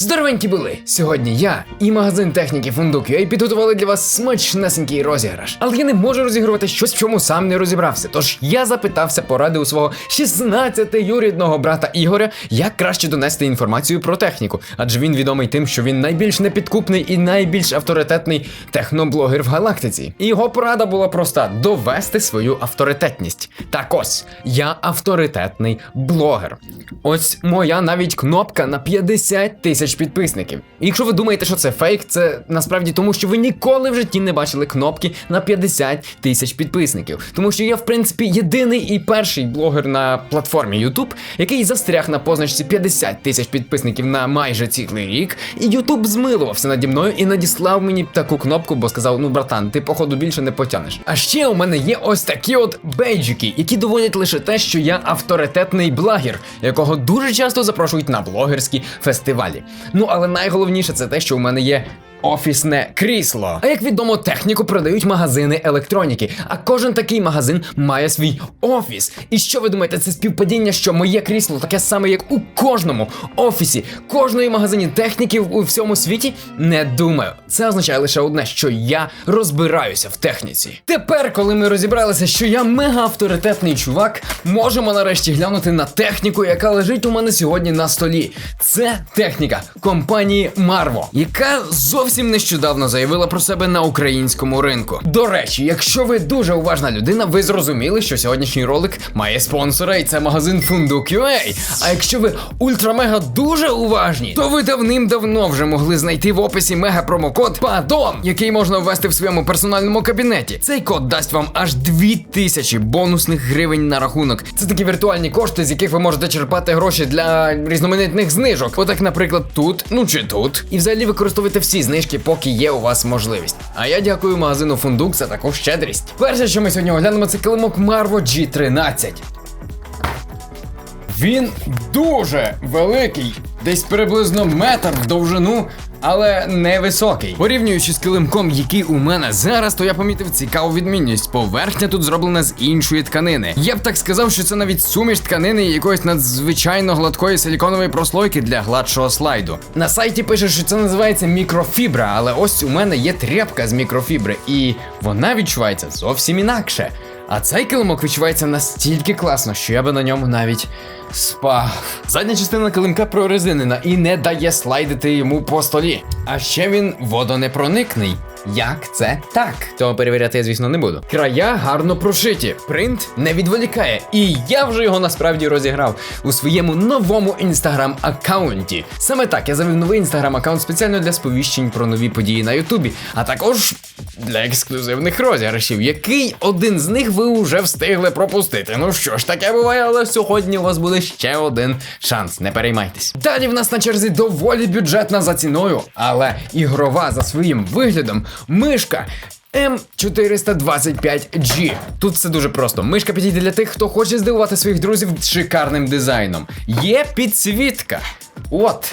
Здоровенькі були! Сьогодні я і магазин техніки Фундук.ua підготували для вас смачнесенький розіграш. Але я не можу розігрувати щось, в чому сам не розібрався. Тож я запитався поради у свого 16-юрідного брата Ігоря, як краще донести інформацію про техніку, адже він відомий тим, що він найбільш непідкупний і найбільш авторитетний техноблогер в галактиці. І його порада була проста: довести свою авторитетність. Так ось, я авторитетний блогер. Ось моя навіть кнопка на 50 тисяч підписників. І якщо ви думаєте, що це фейк, це насправді тому, що ви ніколи в житті не бачили кнопки на 50 тисяч підписників. Тому що я, в принципі, єдиний і перший блогер на платформі YouTube, який застряг на позначці 50 тисяч підписників на майже цілий рік. І YouTube змилувався наді мною і надіслав мені таку кнопку, бо сказав: ну, братан, ти походу більше не потянеш. А ще у мене є ось такі от бейджики, які доводять лише те, що я авторитетний блогер, якого дуже часто запрошують на блогерські фестивалі. Ну але найголовніше це те, що у мене є. Офісне крісло. А як відомо, техніку продають магазини електроніки, а кожен такий магазин має свій офіс. І що ви думаєте, це співпадіння, що моє крісло таке саме, як у кожному офісі, кожної магазині техніки у всьому світі? Не думаю. Це означає лише одне, що я розбираюся в техніці. Тепер, коли ми розібралися, що я мега авторитетний чувак, можемо нарешті глянути на техніку, яка лежить у мене сьогодні на столі. Це техніка компанії Marvo, яка зовсім нещодавно заявила про себе на українському ринку. До речі, якщо ви дуже уважна людина, ви зрозуміли, що сьогоднішній ролик має спонсора, і це магазин Funduk.ua. А якщо ви ультрамега дуже уважні, то ви давним-давно вже могли знайти в описі мега промокод ПАДОН, який можна ввести в своєму персональному кабінеті. Цей код дасть вам аж 2000 бонусних гривень на рахунок. Це такі віртуальні кошти, з яких ви можете черпати гроші для різноманітних знижок. Отак, наприклад, тут, ну чи тут. І взагалі використовуйте всі знижки, поки є у вас можливість. А я дякую магазину Фундук за таку щедрість. Перше, що ми сьогодні оглянемо, це килимок Marvo G13. Він дуже великий, десь приблизно метр в довжину, але невисокий. Порівнюючи з килимком, який у мене зараз, то я помітив цікаву відмінність. Поверхня тут зроблена з іншої тканини. Я б так сказав, що це навіть суміш тканини і якоїсь надзвичайно гладкої силіконової прослойки для гладшого слайду. На сайті пише, що це називається мікрофібра, але ось у мене є тряпка з мікрофібри, і вона відчувається зовсім інакше. А цей килимок відчувається настільки класно, що я би на ньому навіть спав. Задня частина килимка прорезинена і не дає слайдити йому по столі. А ще він водонепроникний. Як це так? Того перевіряти я, звісно, не буду. Края гарно прошиті, принт не відволікає. І я вже його насправді розіграв у своєму новому інстаграм аккаунті. Саме так я завів новий інстаграм аккаунт спеціально для сповіщень про нові події на Ютубі, а також для ексклюзивних розіграшів, який один з них ви вже встигли пропустити. Ну що ж, таке буває, але сьогодні у вас буде ще один шанс. Не переймайтесь. Далі в нас на черзі доволі бюджетна за ціною, але ігрова за своїм виглядом мишка. М425G. Тут все дуже просто. Мишка підійде для тих, хто хоче здивувати своїх друзів шикарним дизайном. Є підсвітка. От.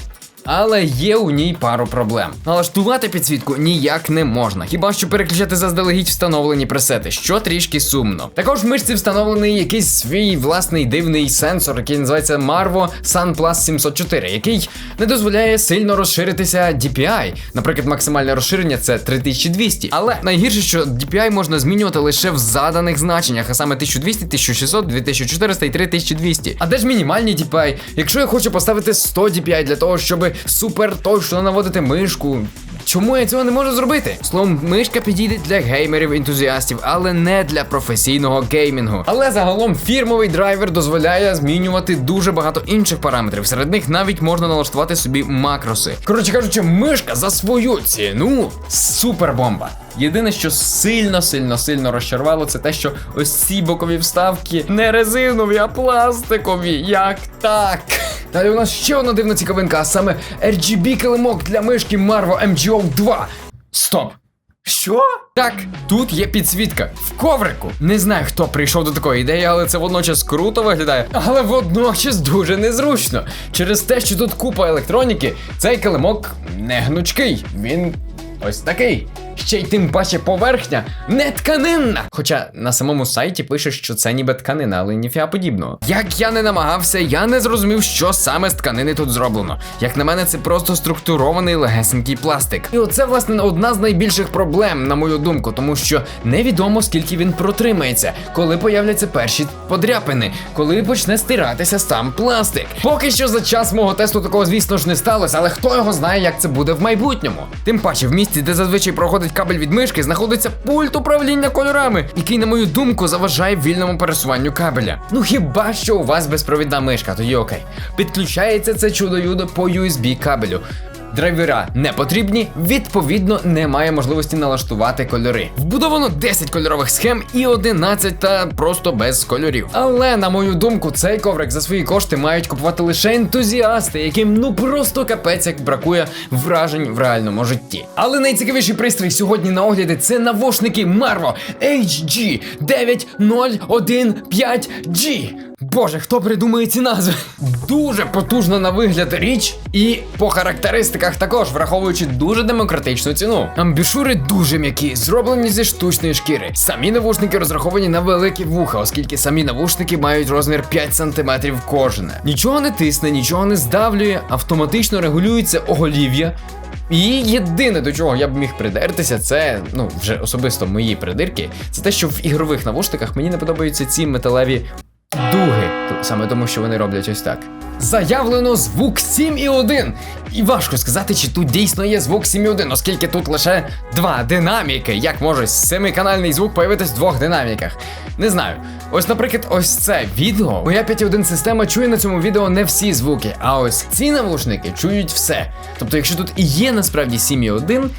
Але є у ній пару проблем. Налаштувати підсвітку ніяк не можна, хіба що переключати заздалегідь встановлені пресети, що трішки сумно. Також в мишці встановлений якийсь свій власний дивний сенсор, який називається Marvo SunPlus 704, який не дозволяє сильно розширитися DPI. Наприклад, максимальне розширення це 3200. Але найгірше, що DPI можна змінювати лише в заданих значеннях, а саме 1200, 1600, 2400 і 3200. А де ж мінімальні DPI? Якщо я хочу поставити 100 DPI для того, щоб супер точно наводити мишку. Чому я цього не можу зробити? Словом, мишка підійде для геймерів-ентузіастів, але не для професійного геймінгу. Але загалом фірмовий драйвер дозволяє змінювати дуже багато інших параметрів. Серед них навіть можна налаштувати собі макроси. Коротше кажучи, мишка за свою ціну супер бомба. Єдине, що сильно, сильно, сильно розчарувало, це те, що ось ці бокові вставки не резинові, а пластикові. Як так? Далі у нас ще одна дивна цікавинка, а саме RGB килимок для мишки Marvo MGO 2. Стоп! Що? Так, тут є підсвітка в коврику. Не знаю, хто прийшов до такої ідеї, але це водночас круто виглядає, але водночас дуже незручно. Через те, що тут купа електроніки, цей килимок не гнучкий. Він ось такий. Ще й тим паче поверхня не тканинна. Хоча на самому сайті пише, що це ніби тканина, але ніфіга подібного. Як я не намагався, я не зрозумів, що саме з тканини тут зроблено. Як на мене, це просто структурований легесенький пластик. І оце, власне, одна з найбільших проблем, на мою думку, тому що невідомо скільки він протримається, коли появляться перші подряпини, коли почне стиратися сам пластик. Поки що за час мого тесту такого, звісно ж, не сталося, але хто його знає, як це буде в майбутньому. Тим паче, в місці, де зазвичай проходить кабель від мишки, знаходиться пульт управління кольорами, який, на мою думку, заважає вільному пересуванню кабеля. Ну хіба що у вас безпровідна мишка, тоді окей. Підключається це чудо-юдо по USB кабелю. Драйвера не потрібні, відповідно, немає можливості налаштувати кольори. Вбудовано 10 кольорових схем і 11 та просто без кольорів. Але на мою думку, цей коврик за свої кошти мають купувати лише ентузіасти, яким ну просто капець як бракує вражень в реальному житті. Але найцікавіший пристрій сьогодні на огляді це навушники Marvo HG 9015G. Боже, хто придумує ці назви? Дуже потужна на вигляд річ, і по характеристиках також, враховуючи дуже демократичну ціну. Амбішури дуже м'які, зроблені зі штучної шкіри. Самі навушники розраховані на великі вуха, оскільки самі навушники мають розмір 5 см кожне. Нічого не тисне, нічого не здавлює, автоматично регулюється оголів'я. І єдине до чого я б міг придертися, це ну вже особисто мої придирки. Це те, що в ігрових навушниках мені не подобаються ці металеві дуги. Саме тому, що вони роблять ось так. Заявлено звук 7,1. І важко сказати, чи тут дійсно є звук 7,1, оскільки тут лише два динаміки. Як може семиканальний звук появитись в двох динаміках? Не знаю. Ось, наприклад, ось це відео. Моя 5.1 система чує на цьому відео не всі звуки, а ось ці навушники чують все. Тобто, якщо тут і є насправді 7,1,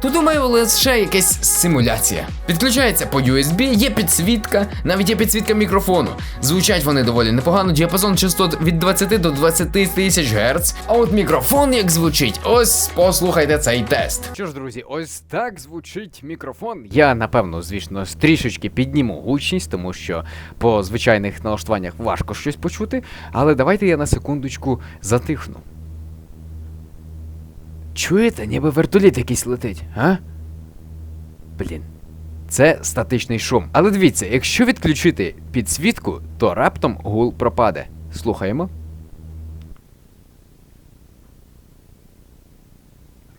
то думаю, лише якась симуляція. Підключається по USB, є підсвітка, навіть є підсвітка мікрофону. Звучать вони доволі непогано, діапазон частот від 20 до 20 тисяч Гц. А от мікрофон як звучить, ось послухайте цей тест. Що ж, друзі, ось так звучить мікрофон. Я напевно, звісно, трішечки підніму гучність, тому що по звичайних налаштуваннях важко щось почути. Але давайте я на секундочку затихну. Чуєте, ніби вертоліт якийсь летить, а? Блін. Це статичний шум. Але дивіться, якщо відключити підсвітку, то раптом гул пропаде. Слухаємо.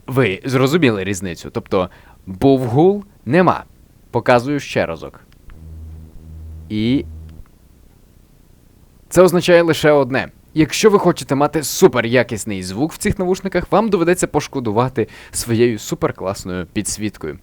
Ви зрозуміли різницю. Тобто, був гул, нема. Показую ще разок. І. Це означає лише одне. Якщо ви хочете мати супер якісний звук в цих навушниках, вам доведеться пошкодувати своєю суперкласною підсвіткою.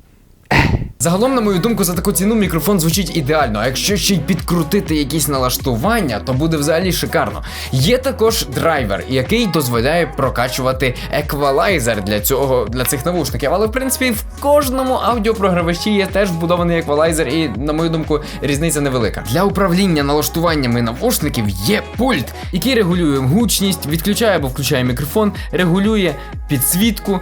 Загалом, на мою думку, за таку ціну мікрофон звучить ідеально. А якщо ще й підкрутити якісь налаштування, то буде взагалі шикарно. Є також драйвер, який дозволяє прокачувати еквалайзер для цього для цих навушників. Але в принципі в кожному аудіопрогравачі є теж вбудований еквалайзер, і на мою думку, різниця невелика. Для управління налаштуваннями навушників є пульт, який регулює гучність, відключає або включає мікрофон, регулює підсвітку.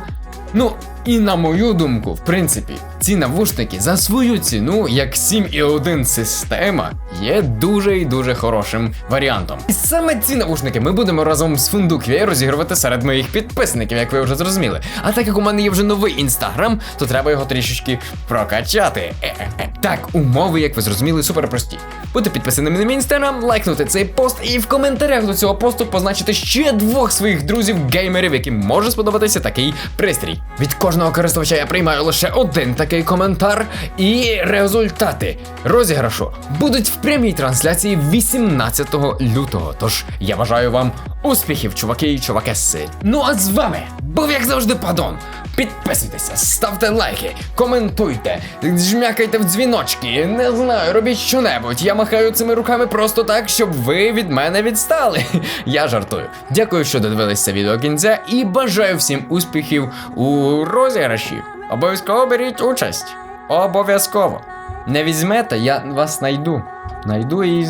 Ну, і на мою думку, в принципі, ці навушники за свою ціну, як 7.1 система, є дуже і дуже хорошим варіантом. І саме ці навушники ми будемо разом з Funduk.ua розігрувати серед моїх підписників, як ви вже зрозуміли. А так як у мене є вже новий інстаграм, то треба його трішечки прокачати. Е-е-е. Так, умови, як ви зрозуміли, супер прості. Бути підписаними на мій інстаграм, лайкнути цей пост і в коментарях до цього посту позначити ще двох своїх друзів-геймерів, яким може сподобатися такий пристрій. Від кожного користувача я приймаю лише один такий коментар, і результати розіграшу будуть в прямій трансляції 18 лютого. Тож я бажаю вам успіхів, чуваки і чувакеси. Ну а з вами був як завжди падон. Підписуйтеся, ставте лайки, коментуйте, жмякайте в дзвіночки, не знаю, робіть щонебудь. Я махаю цими руками просто так, щоб ви від мене відстали. Я жартую. Дякую, що додивилися відео кінця, і бажаю всім успіхів у розіграші. Обов'язково беріть участь. Обов'язково. Не візьмете, я вас найду. Найду і.